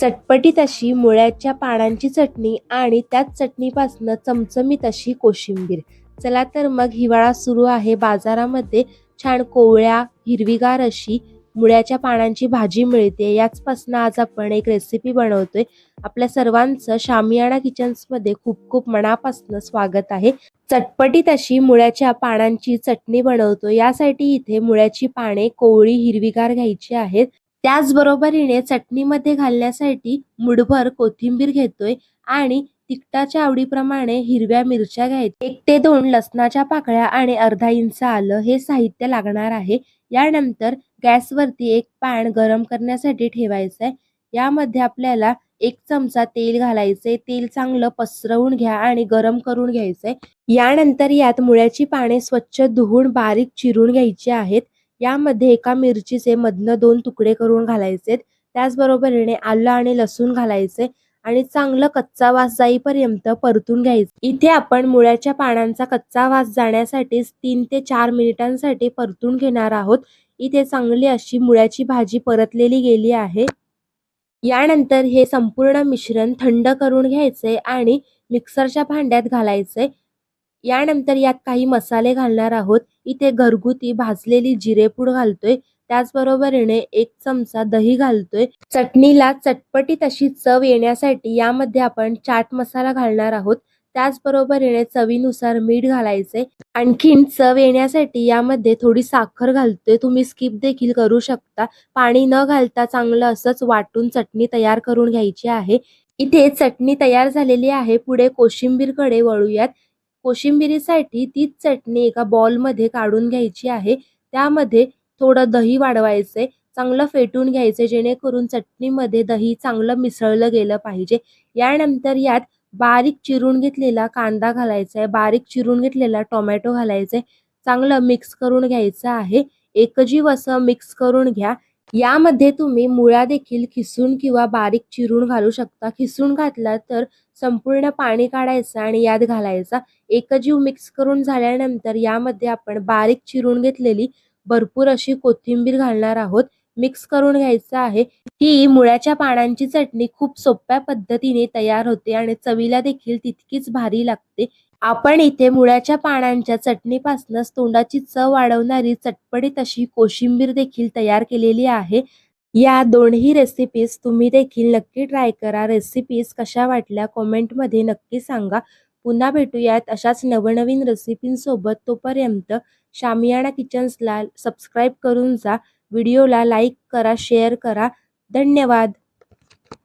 चटपटीत अशी मुळ्याच्या पानांची चटणी आणि त्याच चटणीपासनं चमचमीत अशी कोशिंबीर. चला तर मग हिवाळा सुरू आहे. बाजारामध्ये छान कोवळ्या हिरवीगार अशी मुळ्याच्या पानांची भाजी मिळते. याचपासनं आज आपण एक रेसिपी बनवतोय. आपल्या सर्वांचं शामियाना किचन्समध्ये खूप खूप मनापासनं स्वागत आहे. चटपटीत अशी मुळ्याच्या पानांची चटणी बनवतो यासाठी इथे मुळ्याची पाने कोवळी हिरवीगार घ्यायची आहेत. त्याचबरोबरीने चटणीमध्ये घालण्यासाठी मुठभर कोथिंबीर घेतोय आणि तिखटाच्या आवडीप्रमाणे हिरव्या मिरच्या घ्यायच्या. एक ते दोन लसणाच्या पाकळ्या आणि अर्धा इंच आलं हे साहित्य लागणार आहे. यानंतर गॅसवरती एक पॅन गरम करण्यासाठी ठेवायचं आहे यामध्ये आपल्याला एक चमचा तेल घालायचंय. तेल चांगलं पसरवून घ्या आणि गरम करून घ्यायचंय. यानंतर यात मुळ्याची पाने स्वच्छ धुवून बारीक चिरून घ्यायची आहेत. यामध्ये एका मिरचीचे मधनं दोन तुकडे करून घालायचे त्याचबरोबरीने आलं आणि लसूण घालायचे आणि चांगलं कच्चा वास जाईपर्यंत परतून घ्यायचं. इथे आपण मुळ्याच्या पानांचा कच्चा वास जाण्यासाठी तीन ते चार मिनिटांसाठी परतून घेणार आहोत. इथे चांगली अशी मुळ्याची भाजी परतलेली गेली आहे. यानंतर हे संपूर्ण मिश्रण थंड करून घ्यायचे आणि मिक्सरच्या भांड्यात घालायचे. यानंतर यात काही मसाले घालणार आहोत. इथे घरगुती भाजलेली जिरेपूड घालतोय. त्याचबरोबरीने एक चमचा दही घालतोय. चटणीला चटपटीत अशी चव येण्यासाठी यामध्ये आपण चाट मसाला घालणार आहोत. त्याचबरोबरीने चवीनुसार मीठ घालायचे आणखीन चव येण्यासाठी यामध्ये थोडी साखर घालतोय. तुम्ही स्किप देखील करू शकता. पाणी न घालता चांगलं असंच वाटून चटणी तयार करून घ्यायची आहे. इथे चटणी तयार झालेली आहे. पुढे कोशिंबीरकडे वळूयात. कोशिंबिरीसाठी तीच चटणी एका बॉलमध्ये काढून घ्यायची आहे. त्यामध्ये थोडं दही वाढवायचे चांगलं फेटून घ्यायचे जेणेकरून चटणीमध्ये दही चांगलं मिसळलं गेलं पाहिजे. यानंतर यात बारीक चिरून घेतलेला कांदा घालायचा आहे बारीक चिरून घेतलेला टोमॅटो घालायचा चांगलं मिक्स करून घ्यायचं आहे. एकजीव असं मिक्स करून घ्या. यामध्ये तुम्ही मुळा देखील खिसून किंवा बारीक चिरून घालू शकता. खिसून घातला तर संपूर्ण पाणी काढायचं आणि यात घालायचा. एकजीव मिक्स करून झाल्यानंतर यामध्ये आपण बारीक चिरून घेतलेली भरपूर अशी कोथिंबीर घालणार आहोत. मिक्स करून घ्यायचं आहे. ही मुळ्याच्या पानांची चटणी खूप सोप्या पद्धतीने तयार होते आणि चवीला देखील तितकीच भारी लागते. आपण इथे मुळ्याच्या पानांच्या चटणीपासूनच तोंडाची चव वाढवणारी चटपटीत अशी कोशिंबीर देखील तयार केलेली आहे. या दोन्ही रेसिपीज तुम्ही देखील नक्की ट्राय करा. रेसिपीज कशा वाटल्या कॉमेंटमध्ये नक्की सांगा. पुन्हा भेटूयात अशाच नवनवीन रेसिपींसोबत तोपर्यंत शामियाना किचन्सला सबस्क्राईब करून जा. व्हिडिओला लाईक करा शेअर करा. धन्यवाद.